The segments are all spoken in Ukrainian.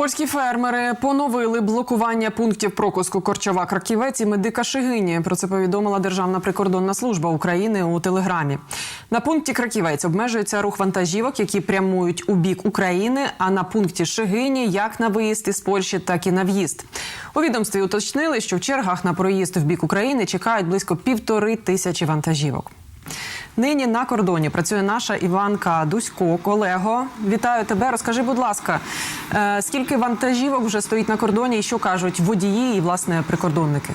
Польські фермери поновили блокування пунктів пропуску Корчова Краківець і медика Шигині. Про це повідомила Державна прикордонна служба України у телеграмі. На пункті Краківець обмежується рух вантажівок, які прямують у бік України. А на пункті Шигині як на виїзд із Польщі, так і на в'їзд. У відомстві уточнили, що в чергах на проїзд в бік України чекають близько півтори тисячі вантажівок. Нині на кордоні працює наша Іванка Дусько. Колего, вітаю тебе. Розкажи, будь ласка, е, скільки вантажівок вже стоїть на кордоні, і що кажуть водії і власне прикордонники?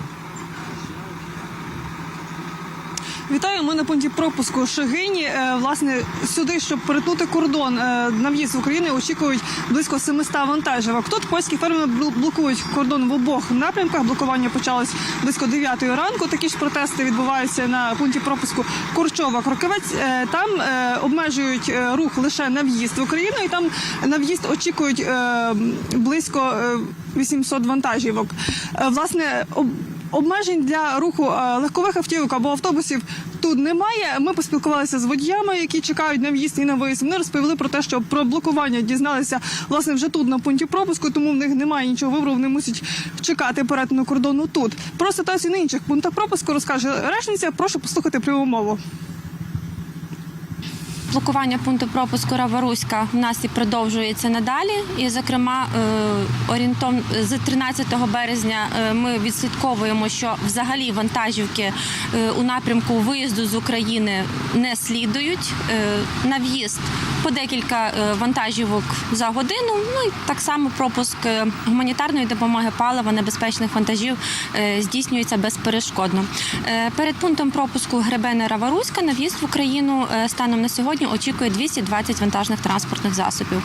Вітаю, ми на пункті пропуску Шегині. Е, Власне, сюди, щоб перетнути кордон е, на в'їзд в Україну, очікують близько 700 вантажівок. Тут польські фермери бл- блокують кордон в обох напрямках. Блокування почалось близько 9 ранку. Такі ж протести відбуваються на пункті пропуску Курчова Кроківець. Е, Там обмежують рух лише на в'їзд в Україну, і там на в'їзд очікують близько е, 800 вантажівок. Власне, Обмежень для руху е, легкових автівок або автобусів тут немає. Ми поспілкувалися з водіями, які чекають на в'їзд і на виїзд. Вони розповіли про те, що про блокування дізналися власне вже тут на пункті пропуску, тому в них немає нічого вибору. Вони мусять чекати перетину кордону тут. Про ситуацію на інших пунктах пропуску розкаже речниця. Прошу послухати пряму мову. Блокування пункту пропуску Раваруська в нас і продовжується надалі. І, зокрема, е, орієнтовно з 13 березня е, ми відслідковуємо, що взагалі вантажівки е, у напрямку виїзду з України не слідують. На в'їзд по декілька вантажівок за годину. Ну і так само пропуск гуманітарної допомоги палива небезпечних вантажів здійснюється безперешкодно. Перед пунктом пропуску Гребена Раваруська на в'їзд в Україну станом на сьогодні очікує 220 вантажних транспортних засобів.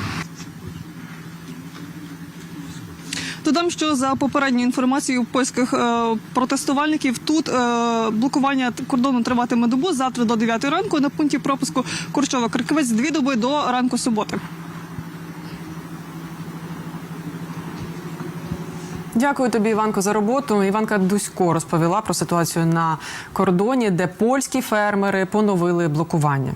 Додам, що за попередньою інформацією польських е, протестувальників тут е, блокування кордону триватиме добу завтра до 9 ранку на пункті пропуску Курчова Криківець дві доби до ранку суботи. Дякую тобі, Іванко, за роботу. Іванка Дусько розповіла про ситуацію на кордоні, де польські фермери поновили блокування.